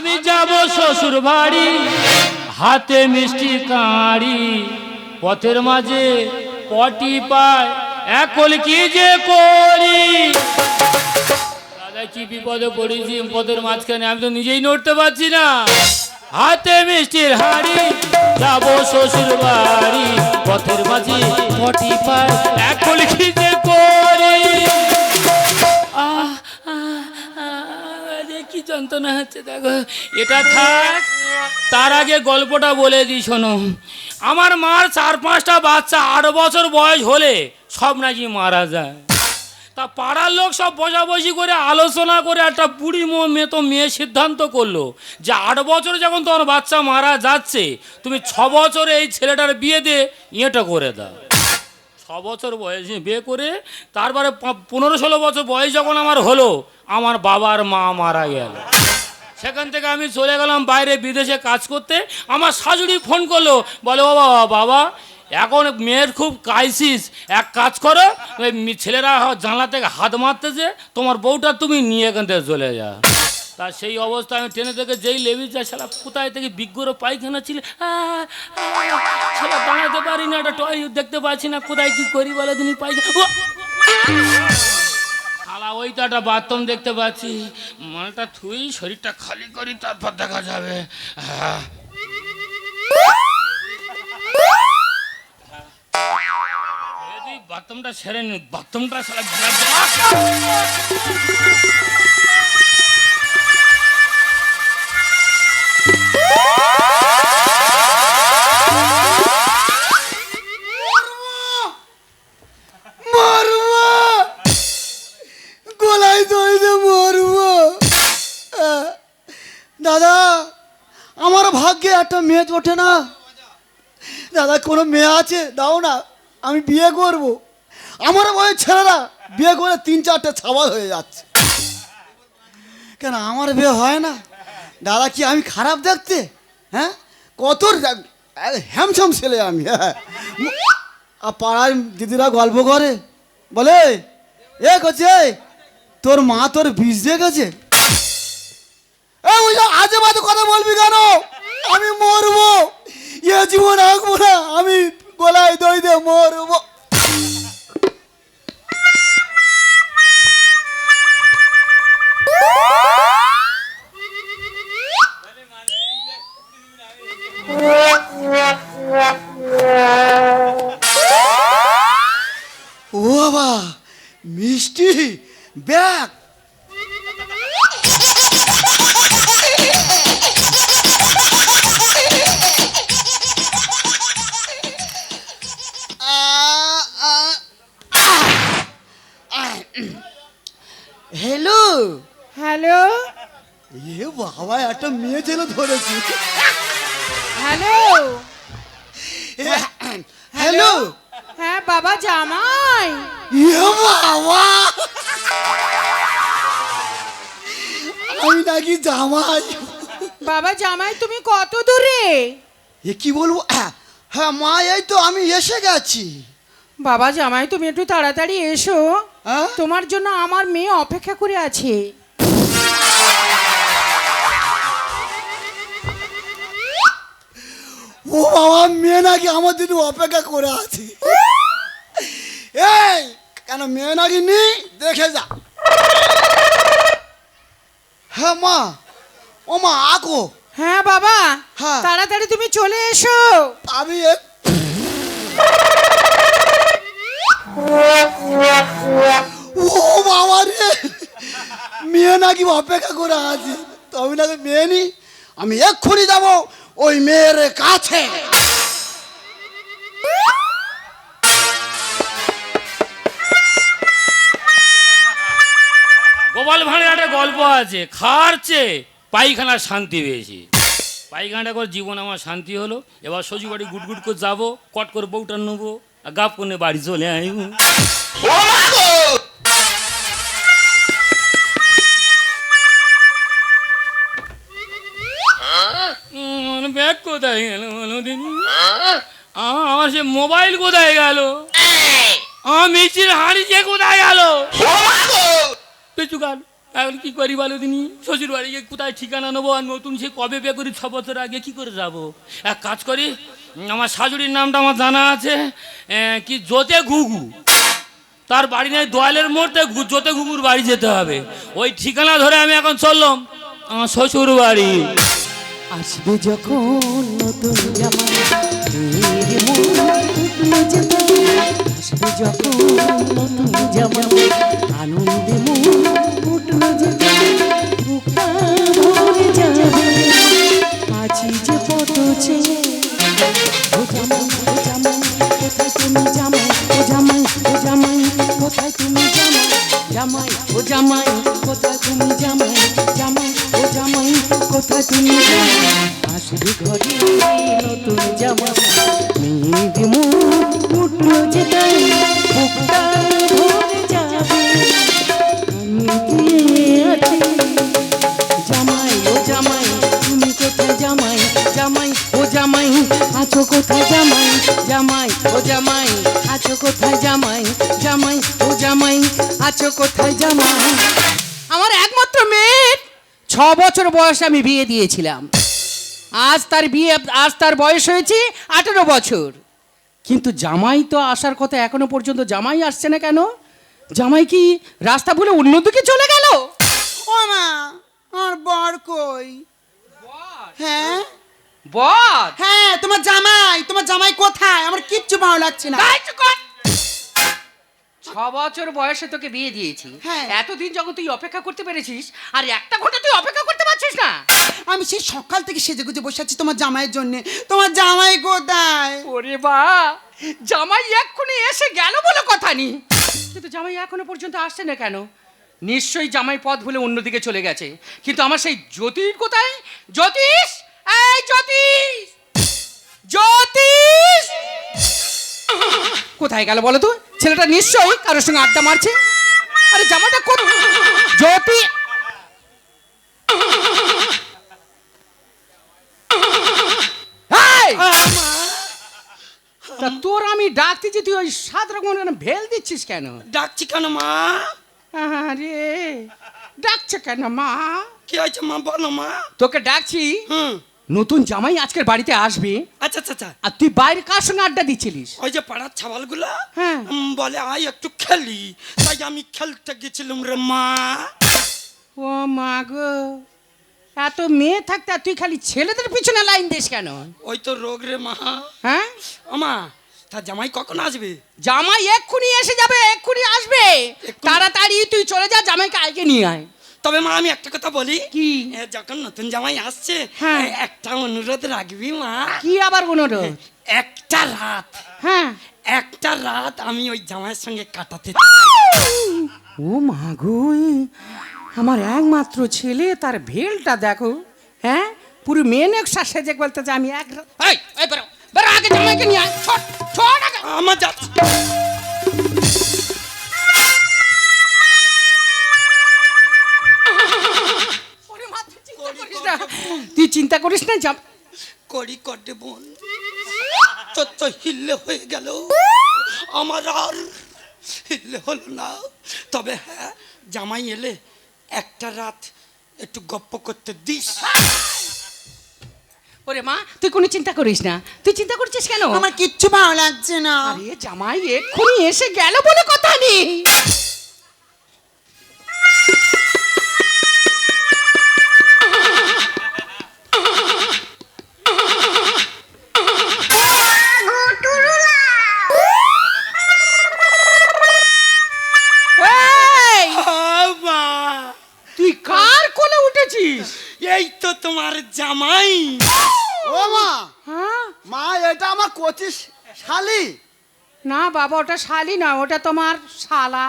আমি যাব শ্বশুর বাড়ি। হাতে মিষ্টি কাঁড়ি। পথের মাঝে পটি পায়। একল কি যে করি? দাদা কি বিপদে পড়েছি পথের মাঝখানে আমি তো নিজেই নড়তে পারছি না। হাতে মিষ্টির হাড়ি, যাব শ্বশুর বাড়ি। পথের মাঝে পটি পায়। একল কি যে যন্ত্রণা হচ্ছে, দেখো। এটা থাক, তার আগে গল্পটা বলে দিই, শোনো। আমার মার চার পাঁচটা বাচ্চা আট বছর বয়স হলে সব নাকি মারা যায়। তা পাড়ার লোক সব বসাবসি করে, আলোচনা করে একটা বুড়ি মো মেয়ে তো মেয়ে সিদ্ধান্ত করল যে আট বছরে যখন তোমার বাচ্চা মারা যাচ্ছে, তুমি ছ বছরে এই ছেলেটার বিয়ে দিয়ে ইয়েটা করে দাও। বছর বয়সে বিয়ে করে, তারপরে পনেরো ষোলো বছর বয়স যখন আমার হলো, আমার বাবার মা মারা গেল। সেখান থেকে আমি চলে গেলাম বাইরে বিদেশে কাজ করতে। আমার শাশুড়ি ফোন করল, বলে বাবা বাবা, এখন মেয়ের খুব ক্রাইসিস এক কাজ করো, ওই ছেলেরা জানলা থেকে হাত মারতেছে, তোমার বউটা তুমি নিয়ে এখান থেকে চলে যা তা সেই অবস্থা আমি ট্রেনে থেকে যেই লেবি যায়, শালা, কোথায় থেকে বিজ্ঞর পায়খানা ছিল? শালা, দাঁড়াতে পারি না একটা টয় দেখতে পাচ্ছি না, কোথায় কি করি বলে তুমি পায়খানা! শালা, ওই তো একটা বাথরুম দেখতে পাচ্ছি। মালটা থুই, শরীরটা খালি করি, তারপর দেখা যাবে। বাথরুমটা সেরে নি, বাথরুমটা শালা দাদা, আমার ভাগ্যে একটা মেয়ে ওঠে না। দাদা, কোনো মেয়ে আছে? দাও না, আমি বিয়ে করব। আমার বয়স ছেলেরা বিয়ে করে তিন চারটে ছাবাল হয়ে যাচ্ছে। কেন, আমার বিয়ে হয় না? দাদা কি আমি খারাপ দেখতে? হ্যাঁ? কত হ্যামছাম ছেলে আমি হ্যাঁ। আর পাড়ায় দিদিরা গল্প করে, বলে, এ করছে তোর মা তোর বীজ দিয়ে গেছে? আজে বাজে কথা বলবি কেন? আমি মরবো। এ জীবন আঁকবো না, আমি গলায় দই মরবো। ও এ কি বলব? হ্যাঁ, মা এই তো আমি এসে গেছি। বাবা জামাই তুমি একটু তাড়াতাড়ি এসো। হ্যাঁ? তোমার জন্য আমার মেয়ে অপেক্ষা করে আছে। ও বাবা মেয়ে নাকি আমার দিদি অপেক্ষা করে আছে। এই কেন মেয়ে নাকি নেই? দেখে যা। হ্যাঁ মা। ও মা আকো। হ্যাঁ বাবা। হ্যাঁ। তাড়াতাড়ি তুমি চলে এসো। আমি ও বাবা রে। মেয়ে নাকি অপেক্ষা করে আছে। তো আমি নাকি মেয়ে নি? আমি এক্ষুনি যাব ওই মেয়ের কাছে। গোপাল ভাঁড়ের একটা গল্প আছে খাওয়ার চেয়ে। পায়খানার শান্তি পেয়েছি। পায়খানাটা করে জীবন আমার শান্তি হলো। এবার শ্বশুর বাড়ি গুট গুট করে যাব কট করে বউটা নেব আর গাপ করে বাড়ি চলে আইব। ব্যাগ কোথায় গেল বলো আমার সে মোবাইল কোথায় গেল? আমার মিষ্টির হাঁড়ি যে কোথায় গেল? পিছু কাট এখন কি করি বলো দিনি? শ্বশুর বাড়ি গিয়ে কোথায় ঠিকানা নেব আর নতুন সে কবে বিয়ে করি, ছ বছর আগে কি করে যাব? এক কাজ করি, আমার শাশুড়ির নামটা আমার জানা আছে কি জোতে ঘুঘু। তার বাড়ি নেই দোয়ালের ঘু- জোতে ঘুঘুর বাড়ি যেতে হবে। ওই ঠিকানা ধরে আমি এখন চললাম, আমার শ্বশুর বাড়ি আসবে যখন। আসবে যখন নতুন জামা আনন্দে মন উঠল যে। বুকটা ভরে যাবে আছি যে কত ছেলে ও জামাই ও জামাই, কোথায় তুমি জামাই? ও জামাই ও জামাই, কোথায় তুমি জামাই? জামাই, ও জামাই, কোথায় তুমি জামাই? জামাই, ও জামাই, কোথায় তুমি জামাই? আসবে ঘরে নতুন জামা মেয়ের মন উঠল যে তাই বুকটা আছো কোথায় জামাই? জামাই ও জামাই আছো কোথায় জামাই? জামাই ও জামাই আছো কোথায় জামাই? আমার একমাত্র মেয়ের ছ বছর বয়সে আমি বিয়ে দিয়েছিলাম। আজ তার বিয়ে আজ তার বয়স হয়েছে আঠেরো বছর। কিন্তু জামাই তো আসার কথা এখনও পর্যন্ত জামাই আসছে না কেন? জামাই কি রাস্তা ভুলে অন্যদিকে চলে গেল? ও মা আমার বর কই? হ্যাঁ? বল হ্যাঁ তোমার জামাই তোমার জামাই কোথায়? আমার কিচ্ছু ভালো লাগছে না। ছ বছর বয়সে তোকে বিয়ে দিয়েছি। হ্যাঁ। এতদিন যখন তুই অপেক্ষা করতে পেরেছিস আর একটা ঘণ্টা তুই অপেক্ষা করতে পারছিস না। আমি সেই সকাল থেকে সেজে গুজে বসে আছি তোমার জামাইয়ের জন্য। তোমার জামাই কোথায়? ওরে বা জামাই এক্ষুনি এসে গেল বলে কথা নি। কিন্তু জামাই এখনও পর্যন্ত আসছে না কেন? নিশ্চয়ই জামাই পথ ভুলে অন্যদিকে চলে গেছে। কিন্তু আমার সেই জ্যোতির কোথায়? জ্যোতিষ! এই জ্যোতিষ! জ্যোতিষ! কোথায় গেল বলো তো? ছেলেটা নিশ্চয়ই কারোর সঙ্গে আড্ডা মারছে। আরে জামাটা কোন জ্যোতি! তা তোর আমি ডাকতে যে তুই ওই সাত রকম ভেল দিচ্ছিস কেন? ডাকছি কেন মা? আরে ডাকছে কেন মা? কি হয়েছে মা? বলো মা। তোকে ডাকছি হুম। নতুন জামাই আজকের বাড়িতে আসবে। আচ্ছা আচ্ছা আচ্ছা। আর তুই বাইরে কার সঙ্গে আড্ডা দিচ্ছিলিস? ওই যে পাড়ার ছাবালগুলো হ্যাঁ। বলে আয় একটু খেলি। তাই আমি খেলতে গেছিলাম রে মা। ও মা গো এত মেয়ে থাকতে তুই খালি ছেলেদের পিছনে লাইন দিস কেন? ওই তো রোগ রে মা। হ্যাঁ? আমা তা জামাই কখন আসবে? জামাই এক্ষুনি এসে যাবে এক্ষুনি আসবে। তাড়াতাড়ি তুই চলে যা জামাইকে আগে নিয়ে আয়। তবে মা আমি একটা কথা বলি। কি? যখন নতুন জামাই আসছে হ্যাঁ। একটা অনুরোধ রাখবি মা। কি আবার অনুরোধ? একটা রাত। হ্যাঁ। একটা রাত আমি ওই জামাইয়ের সঙ্গে কাটাতে ও মা গো আমার একমাত্র ছেলে তার ভেলটা দেখো। হ্যাঁ? পুরো মেয়ে নকশা সেজে বলতে যে আমি এক রা- এই এই বেরো বেরো আগে জামাইকে নিয়ে আয়। ছোট ছোট আমার যাচ্ছে। তুই চিন্তা করিস না জাম করি কটে বোন। তোর তো হিল্লে হয়ে গেল। আমার আর হিল্লে হলো না। তবে হ্যাঁ জামাই এলে একটা রাত একটু গপ্প করতে দিস। ওরে মা তুই কোনো চিন্তা করিস না। তুই চিন্তা করছিস কেন? আমার কিচ্ছু ভালো লাগছে না। আরে জামাই এক্ষুনি এসে গেল বলে কথা নেই। কচিস শালি? না বাবা ওটা শালি না ওটা তোমার শালা।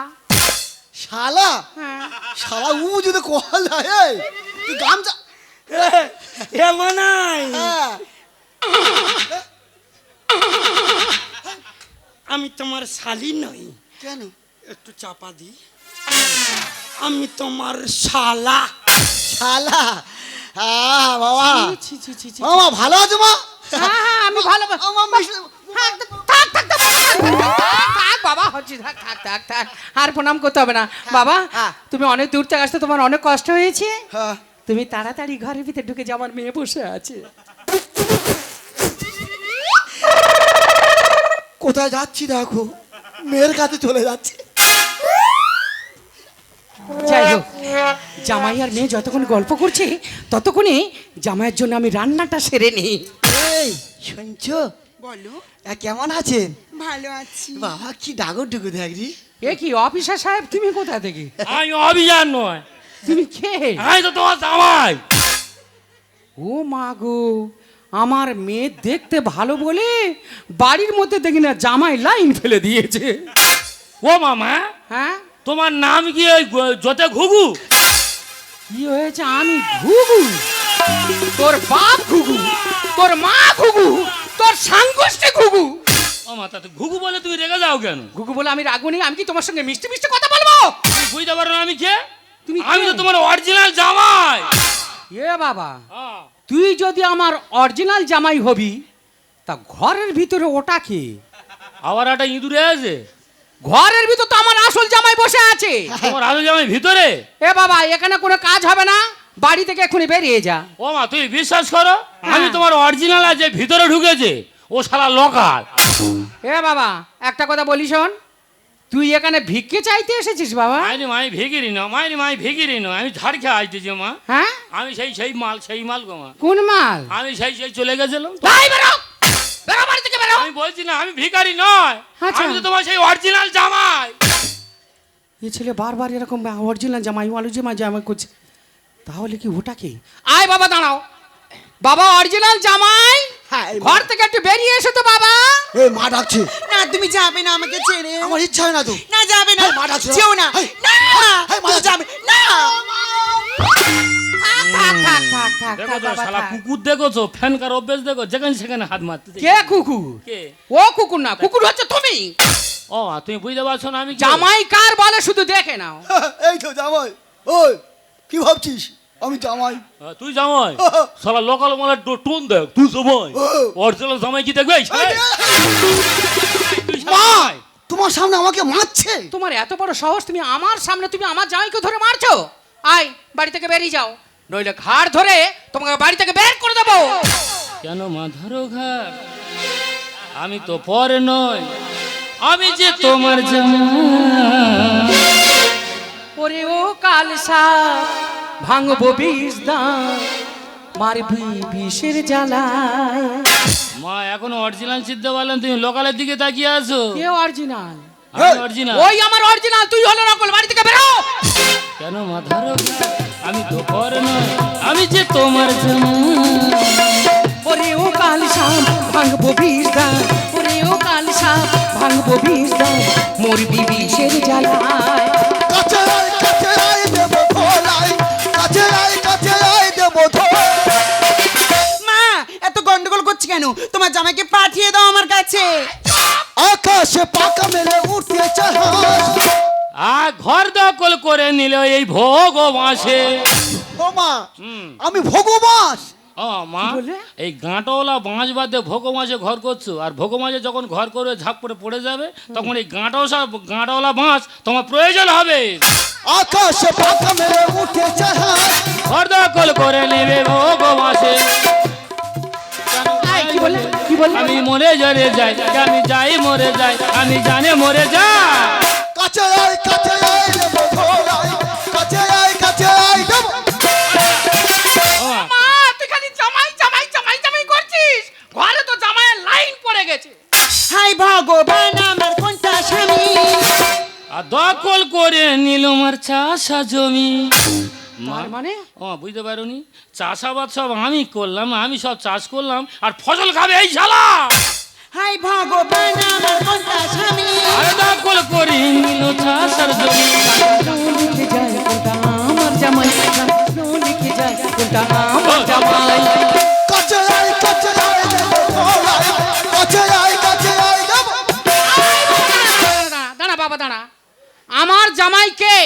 শালা? হ্যাঁ। শালা উ যদি কল যায় তুই গামছা এ মানাই। হ্যাঁ। আমি তোমার শালি নই। কেন? একটু চাপা দি। আমি তোমার শালা। শালা? হ্যাঁ বাবা ছি, ছি, ছি, ছি। মামা ভালো আছো মা হ্যাঁ হ্যাঁ আমি ভালো আমার মিষ্টি- হ্যাঁ, থাক থাক থাক, থাক, থাক, থাক, থাক, বাবা হচ্ছে থাক থাক থাক থাক আর প্রণাম করতে হবে না বাবা হ্যাঁ। তুমি অনেক দূর থেকে আসতে তোমার অনেক কষ্ট হয়েছে হ্যাঁ তুমি তাড়াতাড়ি ঘরের ভিতরে ঢুকে যাও আমার মেয়ে বসে আছে কোথায় যাচ্ছি দেখো মেয়ের কাছে চলে যাচ্ছে জামাই আর মেয়ে যতক্ষণ গল্প করছে ততক্ষণে জামাইয়ের জন্য আমি রান্নাটা সেরে নিই। এই শুনছো? বলো। কেমন আছেন? ভালো আছি। বাবা কি ডাগর ডুগু দেখরি এ কি অফিসার সাহেব তুমি কোথা থেকে? আমি অভিযান নয়। তুমি কে? আমি তো তোমার জামাই। ও মা গো আমার মেয়ে দেখতে ভালো বলে বাড়ির মধ্যে দেখি না জামাই লাইন ফেলে দিয়েছে। ও মামা হ্যাঁ? তোমার নাম কি ওই জোতে ঘুঘু? কি হয়েছে? আমি ঘুঘু। তোর বাপ ঘুঘু তোর মা ঘুঘু তোর সাংগোষ্ঠী ঘুঘু। ও মা তাতে ঘুঘু বলে তুমি রেগে যাও কেন? ঘুঘু বলে আমি রাগুনি আমি কি তোমার সঙ্গে মিষ্টি মিষ্টি কথা বলব? তুমি বুঝতে পারো না আমি কে? তুমি আমি তো তোমার অরিজিনাল জামাই। এ বাবা হ্যাঁ। তুই যদি আমার অরিজিনাল জামাই হবি তা ঘরের ভিতরে ওটা কি? আবার একটা ইঁদুরে আছে? ঘরের ভিতর তো আমার আসল জামাই বসে আছে। তোমার আলু জামাই ভিতরে? এ বাবা এখানে কোনো কাজ হবে না। বাড়ি থেকে এক্ষুনি বেরিয়ে যা। ও মা তুই বিশ্বাস করো? আমি তোমার অরিজিনাল আছে ভিতরে ঢুকেছে। ও শালা লোকাল। এ বাবা একটা কথা বলি শোন। তুই এখানে ভিক্ষে চাইতে এসেছিস বাবা? মাইনি মাই ভিগিরি না মাইনি মাই ভিগিরি না আমি ঝাড় খেয়ে আসতেছি মা। হ্যাঁ? আমি সেই সেই মাল সেই মাল গো মা। কোন মাল? আমি সেই সেই চলে গেছিলাম। তাই বেরো! বেরো বাড়ি থেকে বেরো। আমি বলছি না আমি ভিখারি নয়। আচ্ছা। আমি তো তোমার সেই অরিজিনাল জামাই। এ ছেলে বারবার এরকম অরিজিনাল জামাই আলু জামাই জামাই করছে। তাহলে কি ওটা কি? আয় বাবা দাঁড়াও। বাবা অরিজিনাল জামাই? হ্যাঁ ঘর থেকে একটু বেরিয়ে এসো তো বাবা। এই মা ডাকছে। না তুমি যাবে না আমাকে ছেড়ে। আমার ইচ্ছা হয় না তো। না যাবে না। মা ডাকছে। যেও না। না। যাবে না। থাক থাক থাক থাক দেখো থাক তো বাবা শালা থাক। কুকুর দেখো ফ্যানকার অভ্যেস দেখো? যেখানে সেখানে হাত মারতে দেখি। কে কুকুর? কে? ও কুকুর না কুকুর হচ্ছে তুমি। ও তুমি বুঝতে পারছ না আমি কে? জামাই কার বলে শুধু দেখে নাও। এই তো জামাই। ওই কি ভাবছিস? আমি জামাই। হ্যাঁ, তুই জামাই? শালা লোকাল মালের টো- টোন দেখ তুই জামাই। অরিজিনাল জামাই কি দেখবে? এই শালা? তুই মা জামাই। তোমার সামনে আমাকে মারছে? তোমার এত বড় সাহস তুমি আমার সামনে তুমি আমার জামাইকে ধরে মারছো? আয় বাড়ি থেকে বেরিয়ে যাও। নইলে ঘাড় ধরে তোমাকে বাড়ি থেকে বের করে দেবো। কেন মাধারো ঘর আমি তো পরে নই আমি যে তোমার ওরে ও কাল সাপ ভাঙবো বিষ দাঁত মারবি বিষের জ্বালায় মা এখনও অরিজিনাল সিদ্ধ বললেন তুমি লোকালের দিকে তাকিয়ে আছো? কে অরিজিনাল আমি অরিজিনাল ওই আমার অরিজিনাল তুই হলো নকল বাড়ি থেকে বেরো। কেন মাধারো ঘর আমি তো পর নয়, আমি যে তোমার জন্য ওরে ও কাল সাপ ভাঙবো বিষ দাঁত ওরে ও কাল সাপ ভাঙবো বিষ দাঁত মরবি বিষের জ্বালায়। নিল এই ভোগ আমি ভগবাস মা এই বাঁশ বাদে ভোগ মাঝে ঘর করছ আর ভোগ মাঝে যখন ঘর করে ঝাঁপ করে পড়ে যাবে তখন এই গাঁটওসা গাঁটওয়ালা বাঁশ তোমার প্রয়োজন হবে। আকাশে দখল করে নেবে ভোগ মাসে? আমি মরে জরে যাই আমি যাই মরে যাই আমি জানে মরে যাই। কাছে আয় কাছে চাষা জমি। মানে? ও বুঝতে পারোনি? চাষাবাদ সব আমি করলাম আমি সব চাষ করলাম আর ফসল খাবে এই শালা! হাই ভগবান আমার কোনটা স্বামী। আরে দখল করে নিল চাষার জমি। লিখে যায় কোনটা আমার জামাই লিখে যায় কোনটা আমার জামাই। দাঁড়া বাবা দাঁড়া। আমার জামাইকে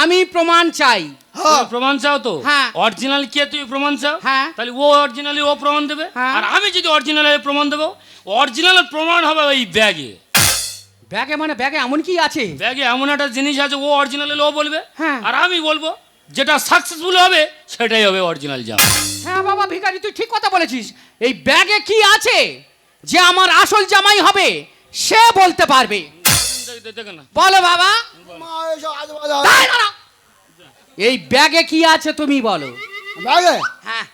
আমি প্রমাণ চাই। তুমি প্রমাণ চাও তো? হ্যাঁ। অরিজিনাল কে তুমি প্রমাণ চাও? হ্যাঁ। তাহলে ও অরিজিনালি ও প্রমাণ দেবে। হ্যাঁ। আর আমি যদি অরিজিনাল প্রমাণ দেবো অরিজিনাল প্রমাণ হবে ওই ব্যাগে। ব্যাগে মানে ব্যাগে এমন কি আছে? ব্যাগে এমন একটা জিনিস আছে ও অরিজিনাল ও বলবে। হ্যাঁ। আর আমি বলব যেটা সাকসেসফুল হবে সেটাই হবে অরিজিনাল জামা হ্যাঁ বাবা ভিখারি তুই ঠিক কথা বলেছিস। এই ব্যাগে কি আছে যে আমার আসল জামাই হবে সে বলতে পারবে। বলো বাবা। এই ব্যাগে কি আছে তুমি বলো হ্যাঁ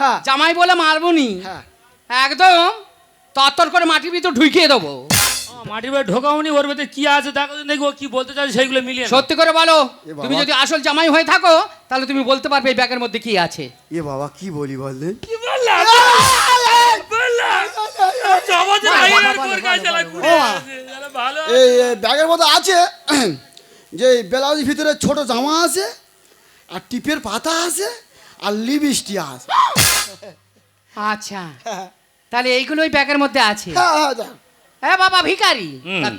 হ্যাঁ জামাই হ্যাঁ। বলে মারবনি হ্যাঁ একদম করে মাটির ভিতর ঢুকিয়ে দেবো মাটির ঢোকাওনি ওর ভেতরে কি আছে দেখো তো দেখি ও কি বলতে মিলিয়ে সত্যি করে বলো তুমি যদি আসল জামাই হয়ে থাকো তাহলে তুমি বলতে পারবে এই ব্যাগের মধ্যে কি আছে এ বাবা কি বলি বললেন কি? এই ব্যাগের মধ্যে আছে যে এই ব্লাউজের ভিতরে ছোট জামা আছে আর টিপের পাতা আছে আর লিপস্টিক আছে। আচ্ছা। তাহলে এইগুলো ওই ব্যাগের মধ্যে আছে? হ্যাঁ হ্যাঁ হ্যাঁ বাবা ভিখারি।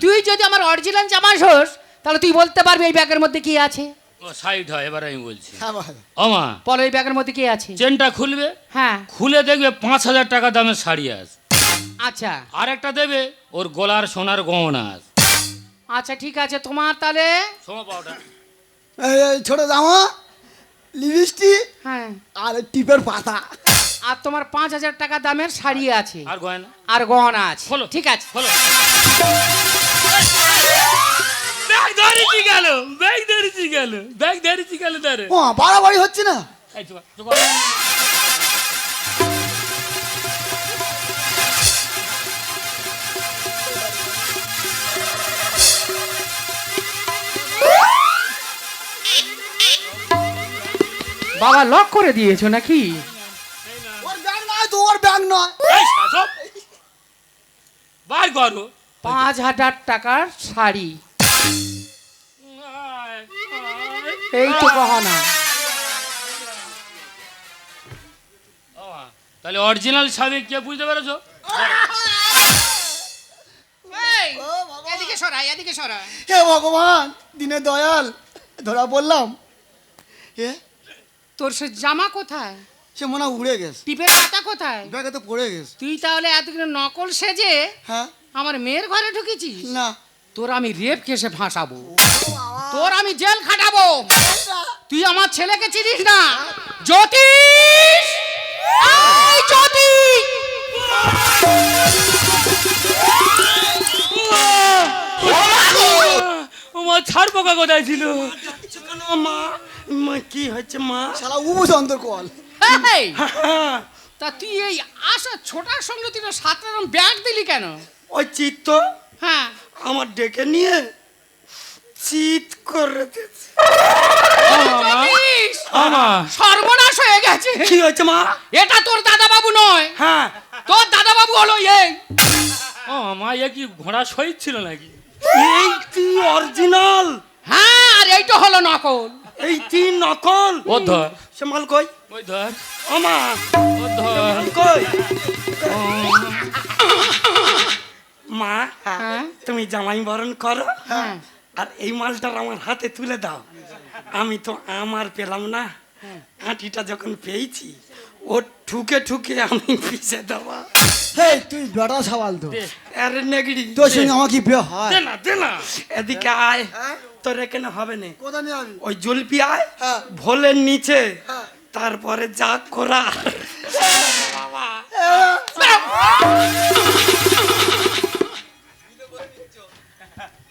তুই যদি আমার অরিজিনাল জামাই হোস তাহলে তুই বলতে পারবি এই ব্যাগের মধ্যে কি আছে? সাইড হয় এবার আমি বলছি। হ্যাঁ বাবা। ও মা বলো এই ব্যাগের মধ্যে কি আছে? চেনটা খুলবে? হ্যাঁ। খুলে দেখবে পাঁচ হাজার টাকা দামের শাড়ি আছে। আচ্ছা। আর একটা দেবে ওর গলার সোনার গহনা আছে। আচ্ছা ঠিক আছে। তোমার তাহলে? সোমা পাউডার ছোট জামা লিপস্টিক হ্যাঁ। আর টিপের পাতা। আর তোমার পাঁচ হাজার টাকা দামের শাড়ি আছে। আর গয়না? আর গহনা আছে। ঠিক আছে। হলো ধরেছি গেল ব্যাগ ধরেছি গেল ব্যাগ ধরেছি গেল ধরে? ও বাড়াবাড়ি হচ্ছে না? এই চুপ, চুপ বাবা লক করে দিয়েছ নাকি? ওর ব্যাগ নয় তো ওর ব্যাগ নয়। বার করো। পাঁচ হাজার টাকার শাড়ি। এই তো গহনা। ও তাহলে অরিজিনাল স্বামী কে বুঝতে পেরেছ? এদিকে সরাই এদিকে সরাই। হে ভগবান দিনে দয়াল ধরা বললাম এ? তোর সে জামা কোথায়? সে মনে হয় উড়ে গেছে। টিপের পাতা কোথায়? ব্যাগে তো পড়ে গেছে। তুই তাহলে এতদিন নকল সেজে হ্যাঁ। আমার মেয়ের ঘরে ঢুকেছিস? না। তোর আমি রেপ কেসে ফাঁসাবো। তোর আমি জেল খাটাবো। তুই আমার ছেলেকে চিনিস না? জ্যোতিষ! এই জ্যোতিষ! ও মা ছাড় পোকা কোথায় ছিল? মা মা কি হচ্ছে মা? শালা উপচন্দ্র কল। তা তুই এই আশা ছোটার সঙ্গে তুই তো সাত রকম ব্যাগ দিলি কেন? ওই চিত্ত? হ্যাঁ। আমার ডেকে নিয়ে চিত করে। সর্বনাশ হয়ে গেছে। কি হয়েছে মা? এটা তোর দাদা বাবু নয়। হ্যাঁ। তোর দাদা বাবু হলো এই। ও মা এ কি ঘোড়া শহীদ ছিল নাকি? এই তুই অরিজিনাল? হ্যাঁ আর এইটা হলো নকল। এই তুই নকল? ও ধর। সে মাল কই? ওই ধর। ও মা। ও ধর। কই? মা হ্যাঁ। তুমি জামাই বরণ করো। হ্যাঁ। আর এই মালটা আমার হাতে তুলে দাও। আমি তো আমার পেলাম না। আঁটিটা যখন পেয়েছি ও ঠুকে ঠুকে আমি পিছে দেওয়া হে তুই বেটা সওয়াল তো। আরে নেগড়ি তোর সঙ্গে আমার কি বিয়ে হয়? দে না দে না। এদিকে আয়। তোর এখানে হবে না। কোথা নিয়ে আমি ওই জলপি আয়। হ্যাঁ। ভোলের নিচে। তারপরে যা করা। ও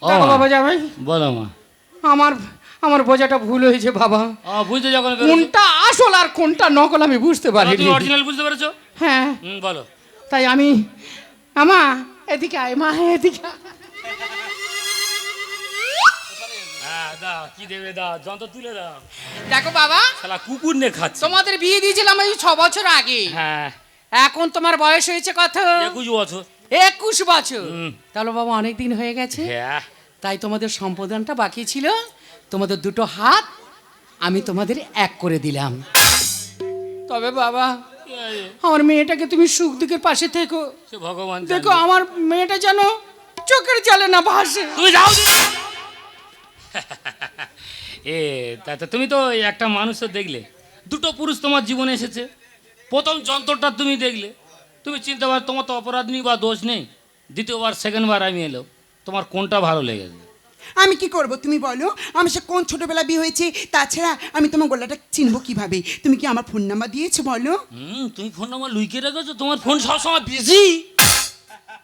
দেখো বাবা জামাই বলো মা। আমার আমার বোঝাটা ভুল হয়েছে বাবা। বুঝতে যখন কোনটা আসল আর কোনটা নকল আমি বুঝতে পারিনি তুমি অরিজিনাল বুঝতে পেরেছ? হ্যাঁ। বলো। তাই আমি আমা এদিকে আয় মা এদিকে। হ্যাঁ দেখো বাবা কুকুর নে খাচ্ছে। তোমাদের বিয়ে দিয়েছিলাম এই ছ বছর আগে। হ্যাঁ। এখন তোমার বয়স হয়েছে কত? একুশ বছর। একুশ বছর। তাহলে বাবা অনেক দিন হয়ে গেছে। হ্যাঁ। তাই তোমাদের সম্পাদনটা বাকি ছিল। তোমাদের দুটো হাত আমি তোমাদের এক করে দিলাম। তবে বাবা আমার মেয়েটাকে তুমি সুখ দুঃখের পাশে থেকো। ভগবান দেখো আমার মেয়েটা যেন চোখের জলে না ভাসে। তুমি যাও এ তা তুমি তো একটা মানুষ তো দেখলে। দুটো পুরুষ তোমার জীবনে এসেছে। প্রথম যন্ত্রটা তুমি দেখলে। তুমি চিন্তা পারো তোমার তো অপরাধ নেই বা দোষ নেই। দ্বিতীয়বার সেকেন্ডবার আমি এলো। তোমার কোনটা ভালো লেগেছে? আমি কি করব তুমি বলো? আমি সে কোন ছোটবেলা বিয়ে হয়েছে তাছাড়া আমি তোমার গলাটা চিনবো কীভাবে? তুমি কি আমার ফোন নাম্বার দিয়েছ বলো? হুম তুমি ফোন নাম্বার লুইকে রেখেছো? তোমার ফোন সবসময় বিজি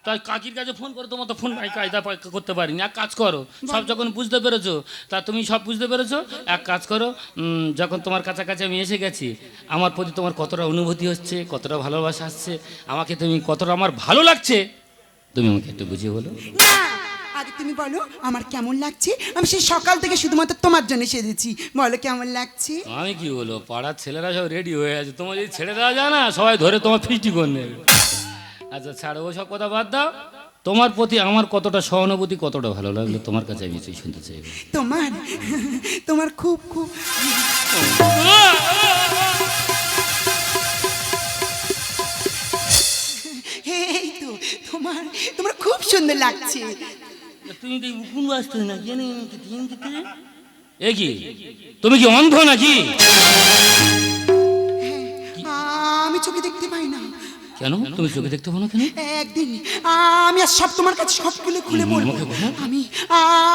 তাই কাকির কাছে ফোন করো তোমার তো ফোন নাই কায়দা করতে পারিনি। এক কাজ করো সব যখন বুঝতে পেরেছ তা তুমি সব বুঝতে পেরেছ? এক কাজ করো যখন তোমার কাছাকাছি আমি এসে গেছি আমার প্রতি তোমার কতটা অনুভূতি হচ্ছে কতটা ভালোবাসা আসছে আমাকে তুমি কতটা আমার ভালো লাগছে তুমি আমাকে একটু বুঝিয়ে বলো। আগে তুমি বলো আমার কেমন লাগছে? আমি সেই সকাল থেকে শুধুমাত্র তোমার জন্য সেজেছি। বলো কেমন লাগছে? আমি কি বলব পাড়ার ছেলেরা সব রেডি হয়ে আছে। তোমার যদি ছেড়ে দেওয়া যায় না সবাই ধরে তোমার ফিস্টি করে নেবে। আচ্ছা ছাড়ো ওসব কথা বাদ দাও। তোমার প্রতি আমার কতটা সহানুভূতি কতটা ভালো লাগল তোমার কাছে আমি কিছুই শুনতে চাইব তোমার তোমার খুব খুব এই তো তোমার তোমার খুব সুন্দর লাগছে। তুমি তো উকুন বাজতে না জানি এ কি? তুমি কি অন্ধ নাকি? আমি চোখে দেখতে পাই না। কেন? তুমি চোখে দেখতে না কেন? একদিন আমি আর সব তোমার কাছে সবগুলো খুলে বলব। আমি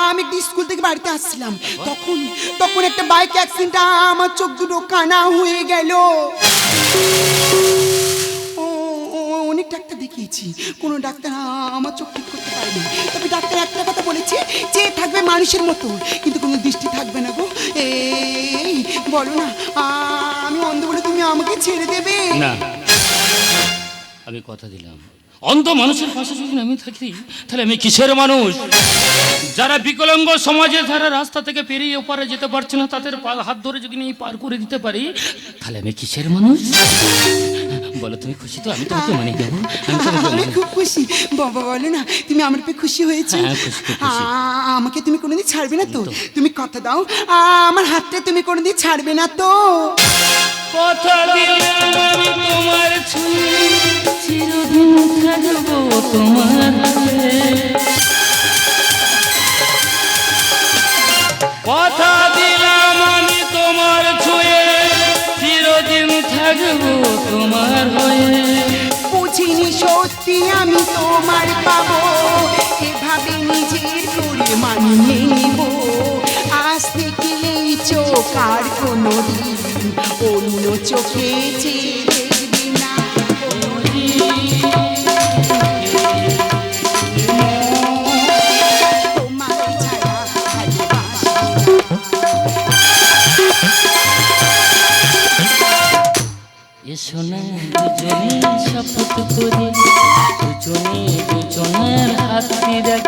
আমি স্কুল থেকে বাড়িতে আসছিলাম। তখন তখন একটা বাইক অ্যাক্সিডেন্ট আমার চোখ দুটো কানা হয়ে গেল। অনেক ডাক্তার দেখিয়েছি। কোনো ডাক্তার আমার চোখ ঠিক করতে পারেনি। তবে ডাক্তার একটা কথা বলেছে যে থাকবে মানুষের মতো। কিন্তু কোনো দৃষ্টি থাকবে না গো। এই বলো না আমি অন্ধ বলে তুমি আমাকে ছেড়ে দেবে? না। আমি কথা দিলাম। অন্ধ মানুষের পাশে যদি আমি থাকি, তাহলে আমি কিসের মানুষ? যারা বিকলাঙ্গ সমাজে যারা রাস্তা থেকে পেরিয়ে ওপারে যেতে পারছে না, তাদের হাত ধরে যদি আমি পার করে দিতে পারি, তাহলে আমি কিসের মানুষ? বলো তুমি খুশি তো? আমি তোমাকে মানে দেবো। আমি তোমাকে আমি মানি খুব খুশি। বাবা বলো না তুমি আমার পেয়ে খুশি হয়েছো। হ্যাঁ, খুশি, খুশি। আ- আমাকে তুমি কোনোদিন ছাড়বে না তো? তো। তুমি কথা দাও। আ- আমার হাতটা তুমি কোনোদিন ছাড়বে না তো? কথা দিলাম আমি তোমার ছুঁয়ে চিরদিন থাকব তোমার হাতে। কথা দিলাম থাকব তোমার হয়ে। বুঝিনি সত্যি আমি তোমার পাবো। এভাবে নিজের করে মানিয়ে নিব। আজ থেকে এই চোখ আর কোনো দিন অন্য চোখে চেয়ে শপথ করি দুজনে। দুজনের হাত রাখি